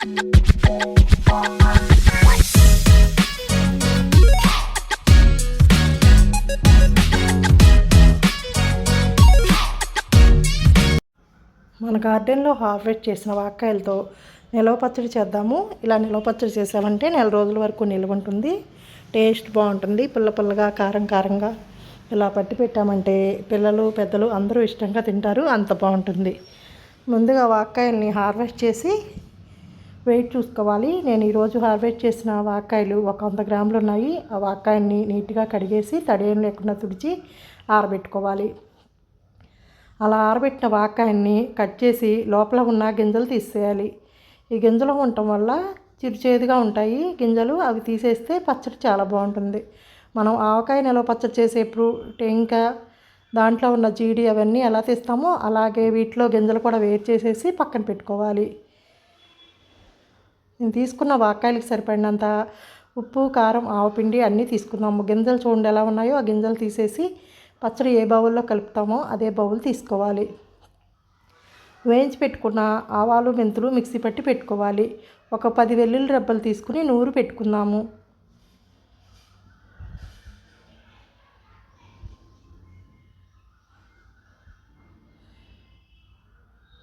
మన గార్డెన్లో హార్వెస్ట్ చేసిన వాక్కాయలతో నిలవ పచ్చడి చేద్దాము. ఇలా నిలవ పచ్చడి చేసామంటే నెల రోజుల వరకు నిల్వ ఉంటుంది. టేస్ట్ బాగుంటుంది. పుల్ల పుల్లగా కారం కారంగా ఇలా పట్టి పెట్టామంటే పిల్లలు పెద్దలు అందరూ ఇష్టంగా తింటారు. అంత బాగుంటుంది. ముందుగా వాక్కాయల్ని హార్వెస్ట్ చేసి వెయిట్ చూసుకోవాలి. నేను ఈరోజు హార్వెస్ట్ చేసిన వాకాయలు ఒక వంద గ్రాములు ఉన్నాయి. ఆ వాక్కాయల్ని నీట్గా కడిగేసి తడేం లేకుండా తుడిచి ఆరబెట్టుకోవాలి. అలా ఆరబెట్టిన వాకాయన్ని కట్ చేసి లోపల ఉన్న గింజలు తీసేయాలి. ఈ గింజలు ఉండటం వల్ల చిరుచేదుగా ఉంటాయి. గింజలు అవి తీసేస్తే పచ్చడి చాలా బాగుంటుంది. మనం ఆవకాయ నిలవ పచ్చడి చేసేప్పుడు ఇంకా దాంట్లో ఉన్న జీడి అవన్నీ ఎలా తీస్తామో అలాగే వీటిలో గింజలు కూడా వేరు చేసేసి పక్కన పెట్టుకోవాలి. నేను తీసుకున్న వాకాయలకు సరిపడినంత ఉప్పు కారం ఆవపిండి అన్నీ తీసుకున్నాము గింజలు చూడండి ఎలా ఉన్నాయో. ఆ గింజలు తీసేసి పచ్చడి ఏ బౌల్లో కలుపుతామో అదే బౌల్ తీసుకోవాలి. వేయించి పెట్టుకున్న ఆవాలు మెంతులు మిక్సీ పట్టి పెట్టుకోవాలి. ఒక పది వెల్లుల్లి రెబ్బలు తీసుకుని నూరు పెట్టుకుందాము.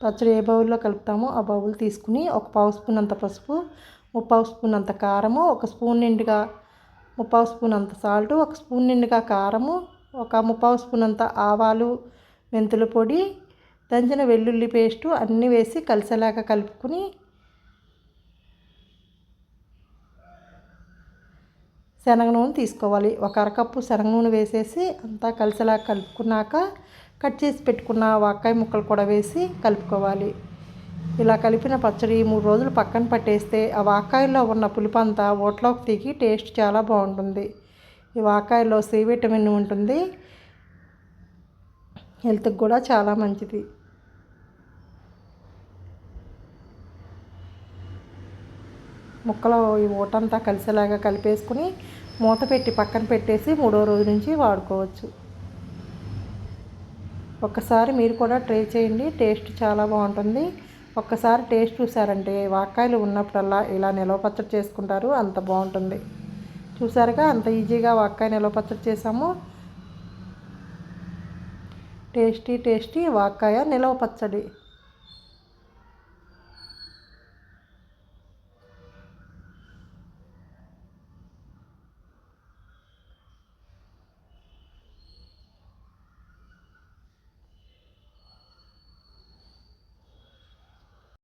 పచ్చడి ఏ బౌల్లో కలుపుతామో ఆ బౌల్ తీసుకుని ఒక పావు స్పూన్ అంత పసుపు ముప్పావు స్పూన్ అంత కారము ఒక స్పూన్ నిండుగా ముప్పావు స్పూన్ అంత సాల్ట్ ఒక స్పూన్ నిండుగా కారము ఒక ముప్పావు స్పూన్ అంత ఆవాలు మెంతుల పొడి దంచిన వెల్లుల్లి పేస్టు అన్నీ వేసి కలిసేలాగా కలుపుకుని శనగ నూనె తీసుకోవాలి. ఒక అరకప్పు శనగ నూనె వేసేసి అంతా కలిసేలా కలుపుకున్నాక కట్ చేసి పెట్టుకున్న వాకాయ ముక్కలు కూడా వేసి కలుపుకోవాలి. ఇలా కలిపిన పచ్చడి మూడు రోజులు పక్కన పట్టేస్తే ఆ వాకాయల్లో ఉన్న పులుపంతా ఓట్లోకి తీగి టేస్ట్ చాలా బాగుంటుంది. ఈ వాకాయలో సి విటమిన్ ఉంటుంది. హెల్త్కి కూడా చాలా మంచిది. ముక్కలో ఈ ఓటంతా కలిసేలాగా కలిపేసుకుని మూత పెట్టి పక్కన పెట్టేసి మూడో రోజు నుంచి వాడుకోవచ్చు. ఒక్కసారి మీరు కూడా ట్రై చేయండి. టేస్ట్ చాలా బాగుంటుంది. ఒక్కసారి టేస్ట్ చూసారంటే వాకాయలు ఉన్నప్పుడల్లా ఇలా నిలవ పచ్చడి చేసుకుంటారు. అంత బాగుంటుంది. చూసారుగా? అంత ఈజీగా వాకాయ నిలవ పచ్చడి చేసాము. టేస్టీ టేస్టీ వాక్కాయ నిలవ పచ్చడి.